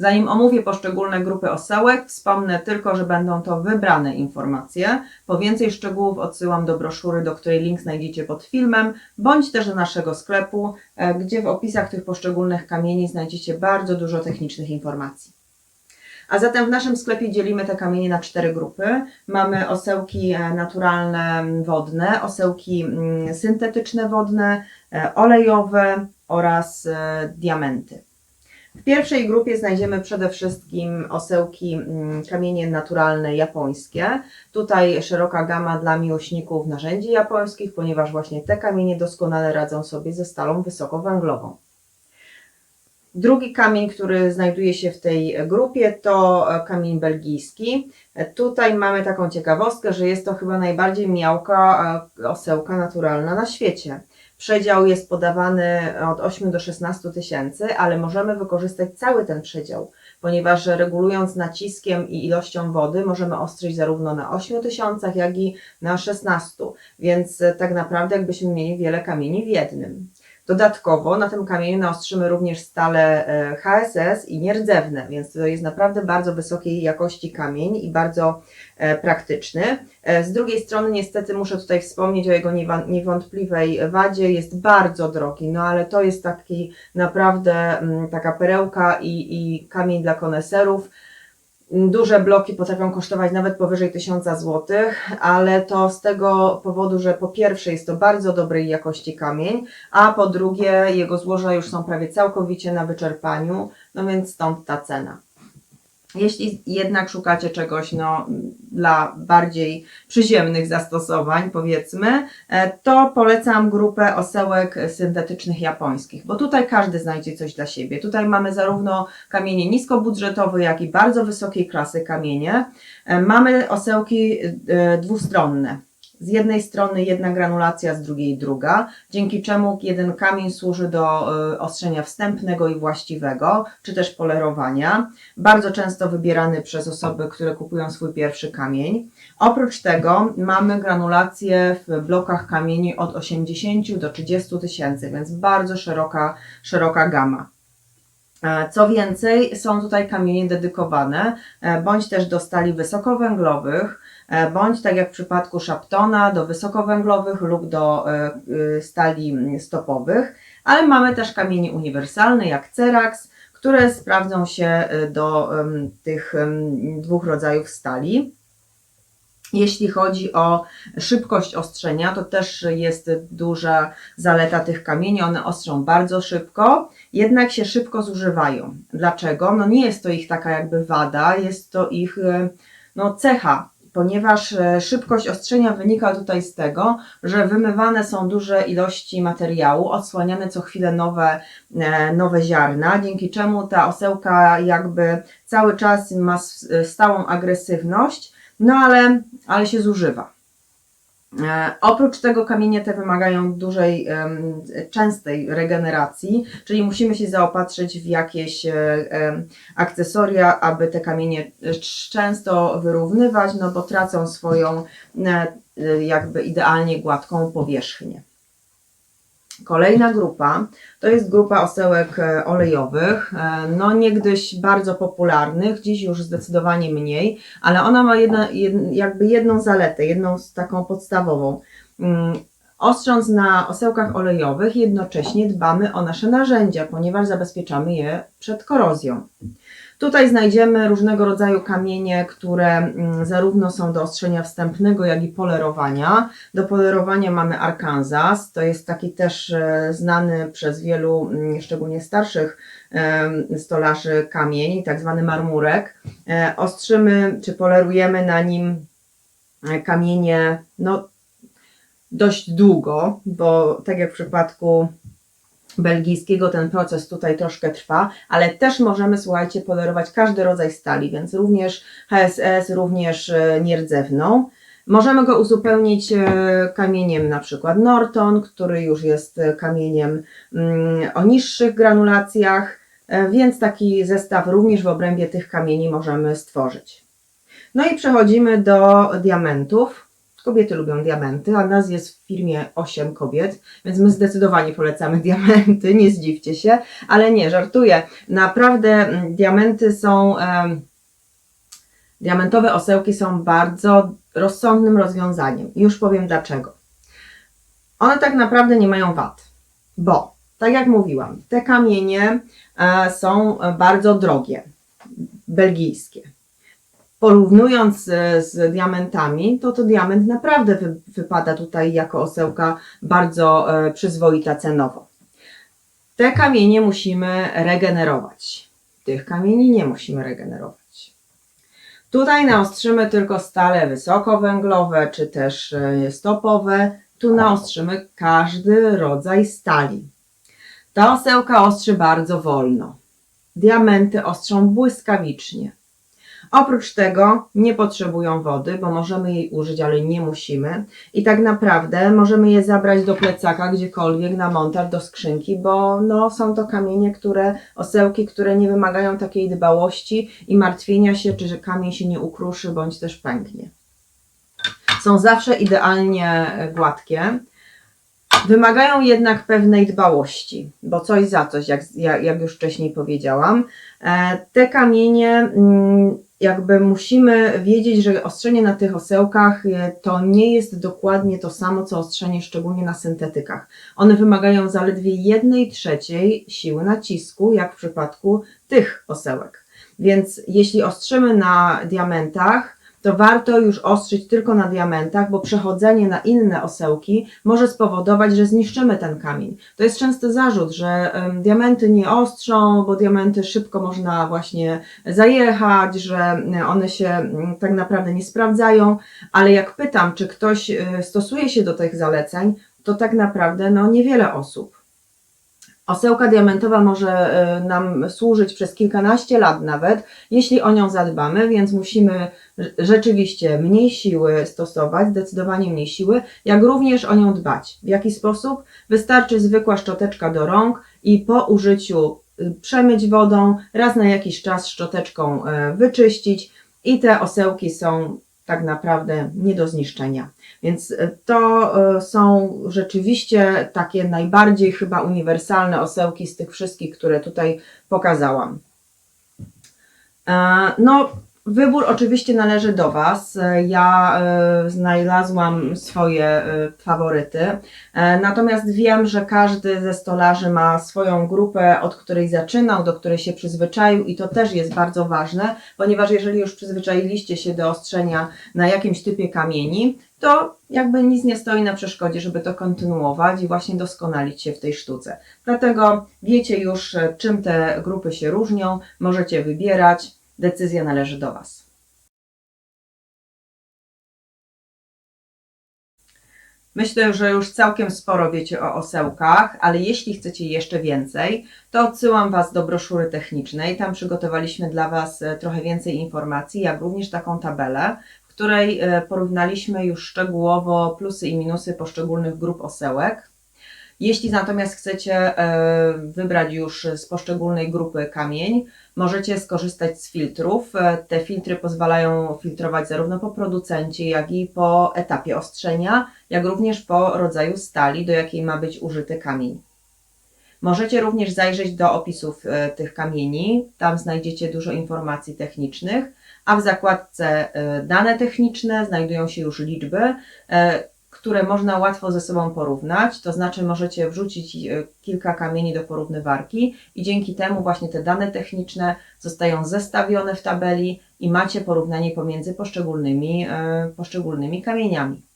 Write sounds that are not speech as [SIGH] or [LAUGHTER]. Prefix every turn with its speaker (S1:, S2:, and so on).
S1: Zanim omówię poszczególne grupy osełek, wspomnę tylko, że będą to wybrane informacje. Po więcej szczegółów odsyłam do broszury, do której link znajdziecie pod filmem, bądź też do naszego sklepu, e, gdzie w opisach tych poszczególnych kamieni znajdziecie bardzo dużo technicznych informacji. A zatem w naszym sklepie dzielimy te kamienie na cztery grupy. Mamy osełki e, naturalne wodne, osełki syntetyczne wodne, e, olejowe oraz e, diamenty. W pierwszej grupie znajdziemy przede wszystkim osełki, kamienie naturalne japońskie. Tutaj szeroka gama dla miłośników narzędzi japońskich, ponieważ właśnie te kamienie doskonale radzą sobie ze stalą wysokowęglową. Drugi kamień, który znajduje się w tej grupie, to e, kamień belgijski. E, Tutaj mamy taką ciekawostkę, że jest to chyba najbardziej miałka e, osełka naturalna na świecie. Przedział jest podawany od 8 do 16 tysięcy, ale możemy wykorzystać cały ten przedział, ponieważ regulując naciskiem i ilością wody możemy ostrzyć zarówno na 8 tysiącach, jak i na 16, więc tak naprawdę jakbyśmy mieli wiele kamieni w jednym. Dodatkowo na tym kamieniu naostrzymy również stale e, HSS i nierdzewne, więc to jest naprawdę bardzo wysokiej jakości kamień i bardzo e, praktyczny. E, Z drugiej strony niestety muszę tutaj wspomnieć o jego niewątpliwej wadzie, jest bardzo drogi, no ale to jest taki naprawdę mm, taka perełka i, i kamień dla koneserów. Duże bloki potrafią kosztować nawet powyżej 1000 zł, ale to z tego powodu, że po pierwsze jest to bardzo dobrej jakości kamień, a po drugie jego złoża już są prawie całkowicie na wyczerpaniu, no więc stąd ta cena. Jeśli jednak szukacie czegoś no, dla bardziej przyziemnych zastosowań, powiedzmy, e, to polecam grupę osełek syntetycznych japońskich, bo tutaj każdy znajdzie coś dla siebie. Tutaj mamy zarówno kamienie niskobudżetowe, jak i bardzo wysokiej klasy kamienie. E, Mamy osełki e, dwustronne. Z jednej strony jedna granulacja, z drugiej druga, dzięki czemu jeden kamień służy do e, ostrzenia wstępnego i właściwego, czy też polerowania. Bardzo często wybierany przez osoby, które kupują swój pierwszy kamień. Oprócz tego mamy granulacje w blokach kamieni od 80 do 30 tysięcy, więc bardzo szeroka, szeroka gama. E, Co więcej, są tutaj kamienie dedykowane, e, bądź też do stali wysokowęglowych, e, bądź tak jak w przypadku szaptona, do wysokowęglowych lub do stali mm, stopowych, ale mamy też kamienie uniwersalne jak Cerax, które sprawdzą się do tych dwóch rodzajów stali. Jeśli chodzi o szybkość ostrzenia, to też jest duża zaleta tych kamieni. One ostrzą bardzo szybko, jednak się szybko zużywają. Dlaczego? No nie jest to ich taka jakby wada, jest to ich e, no, cecha, ponieważ e, szybkość ostrzenia wynika tutaj z tego, że wymywane są duże ilości materiału, odsłaniane co chwilę nowe, e, nowe ziarna, dzięki czemu ta osełka jakby cały czas ma stałą agresywność, no ale, ale się zużywa. E, oprócz tego kamienie te wymagają dużej, częstej regeneracji, czyli musimy się zaopatrzyć w jakieś e, akcesoria, aby te kamienie często wyrównywać, no bo tracą swoją e, jakby idealnie gładką powierzchnię. Kolejna grupa to jest grupa osełek e, olejowych, e, no niegdyś bardzo popularnych, dziś już zdecydowanie mniej, ale ona ma jedna, jed, jakby jedną zaletę, jedną taką podstawową. Ostrząc na osełkach olejowych, jednocześnie dbamy o nasze narzędzia, ponieważ zabezpieczamy je przed korozją. Tutaj znajdziemy różnego rodzaju kamienie, które mm, zarówno są do ostrzenia wstępnego, jak i polerowania. Do polerowania mamy Arkansas, to jest taki też e, znany przez wielu, mm, szczególnie starszych stolarzy kamień, tak zwany marmurek. E, Ostrzymy czy polerujemy na nim e, kamienie no, dość długo, bo tak jak w przypadku belgijskiego ten proces tutaj troszkę trwa, ale też możemy, słuchajcie, polerować każdy rodzaj stali, więc również HSS, również e, nierdzewną. Możemy go uzupełnić e, kamieniem na przykład Norton, który już jest e, kamieniem mm, o niższych granulacjach, więc taki zestaw również w obrębie tych kamieni możemy stworzyć. No i przechodzimy do diamentów. Kobiety lubią diamenty, a nas jest w firmie 8 kobiet, więc my zdecydowanie polecamy [LAUGHS] diamenty, nie zdziwcie się, ale nie, żartuję. Naprawdę mm, diamenty są, diamentowe osełki są bardzo rozsądnym rozwiązaniem. Już powiem dlaczego. One tak naprawdę nie mają wad, bo, tak jak mówiłam, te kamienie e, są bardzo drogie, belgijskie. Porównując e, z diamentami, to to diament naprawdę wy, wypada tutaj jako osełka bardzo e, przyzwoita cenowo. Te kamienie musimy regenerować. Tych kamieni nie musimy regenerować. Tutaj naostrzymy tylko stale wysokowęglowe, czy też e, stopowe. Tu naostrzymy każdy rodzaj stali. Ta osełka ostrzy bardzo wolno. Diamenty ostrzą błyskawicznie. Oprócz tego nie potrzebują wody, bo możemy jej użyć, ale nie musimy. I tak naprawdę możemy je zabrać do plecaka gdziekolwiek na montaż do skrzynki, bo no, są to kamienie, które, osełki, które nie wymagają takiej dbałości i martwienia się, czy że kamień się nie ukruszy bądź też pęknie. Są zawsze idealnie e, gładkie. Wymagają jednak pewnej dbałości, bo coś za coś, jak, jak, już wcześniej powiedziałam. E, te kamienie, mm, jakby musimy wiedzieć, że ostrzenie na tych osełkach e, to nie jest dokładnie to samo, co ostrzenie szczególnie na syntetykach. One wymagają zaledwie jednej trzeciej siły nacisku, jak w przypadku tych osełek. Więc jeśli ostrzymy na diamentach, to warto już ostrzyć tylko na diamentach, bo przechodzenie na inne osełki może spowodować, że zniszczymy ten kamień. To jest częsty zarzut, że em, diamenty nie ostrzą, bo diamenty szybko można właśnie zajechać, że one się mm, tak naprawdę nie sprawdzają, ale jak pytam, czy ktoś e, stosuje się do tych zaleceń, to tak naprawdę no, niewiele osób. Osełka diamentowa może e, nam służyć przez kilkanaście lat nawet, jeśli o nią zadbamy, więc musimy rzeczywiście mniej siły stosować, zdecydowanie mniej siły, jak również o nią dbać. W jaki sposób? Wystarczy zwykła szczoteczka do rąk i po użyciu y, przemyć wodą, raz na jakiś czas szczoteczką e, wyczyścić i te osełki są tak naprawdę nie do zniszczenia. Więc e, to e, są rzeczywiście takie najbardziej chyba uniwersalne osełki z tych wszystkich, które tutaj pokazałam. E, No, wybór oczywiście należy do Was. E, Ja e, znalazłam swoje e, faworyty. Natomiast wiem, że każdy ze stolarzy ma swoją grupę, od której zaczynał, do której się przyzwyczaił, i to też jest bardzo ważne, ponieważ jeżeli już przyzwyczailiście się do ostrzenia na jakimś typie kamieni, to jakby nic nie stoi na przeszkodzie, żeby to kontynuować i właśnie doskonalić się w tej sztuce. Dlatego wiecie już, czym te grupy się różnią, możecie wybierać, decyzja należy do Was. Myślę, że już całkiem sporo wiecie o osełkach, ale jeśli chcecie jeszcze więcej, to odsyłam Was do broszury technicznej. Tam przygotowaliśmy dla Was e, trochę więcej informacji, jak również taką tabelę, w której e, porównaliśmy już szczegółowo plusy i minusy poszczególnych grup osełek. Jeśli natomiast chcecie e, wybrać już z poszczególnej grupy kamień, możecie skorzystać z filtrów. E, Te filtry pozwalają filtrować zarówno po producencie, jak i po etapie ostrzenia, jak również po rodzaju stali, do jakiej ma być użyty kamień. Możecie również zajrzeć do opisów e, tych kamieni, tam znajdziecie dużo informacji technicznych, a w zakładce dane techniczne znajdują się już liczby, które można łatwo ze sobą porównać, to znaczy możecie wrzucić e, kilka kamieni do porównywarki i dzięki temu właśnie te dane techniczne zostają zestawione w tabeli i macie porównanie pomiędzy poszczególnymi, e, poszczególnymi kamieniami.